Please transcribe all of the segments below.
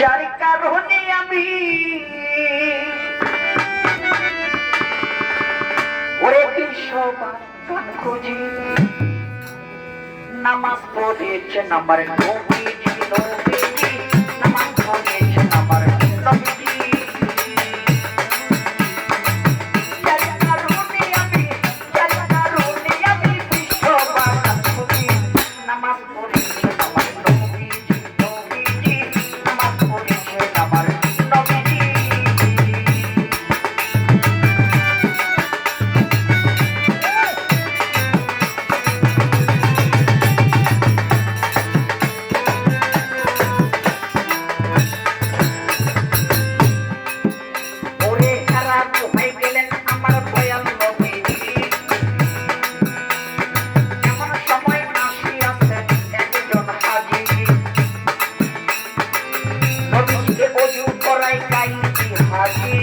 যার কারণে আমি ওরে বিশ্ববার গান খুঁজি। নামাজ পড়েছে আমার নবীজি নবী থাকে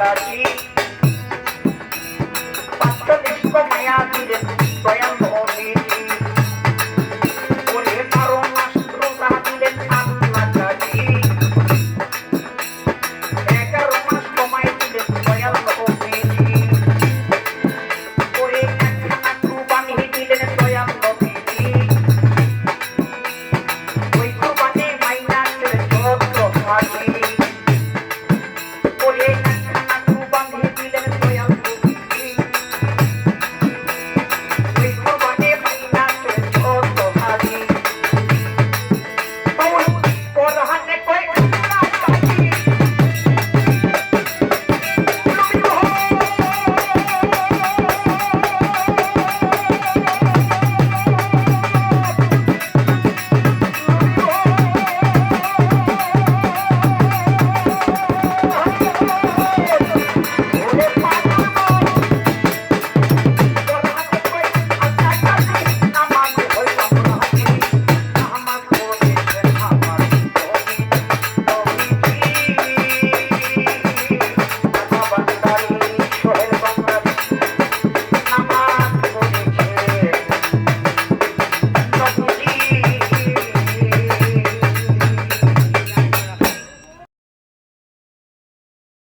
কাটি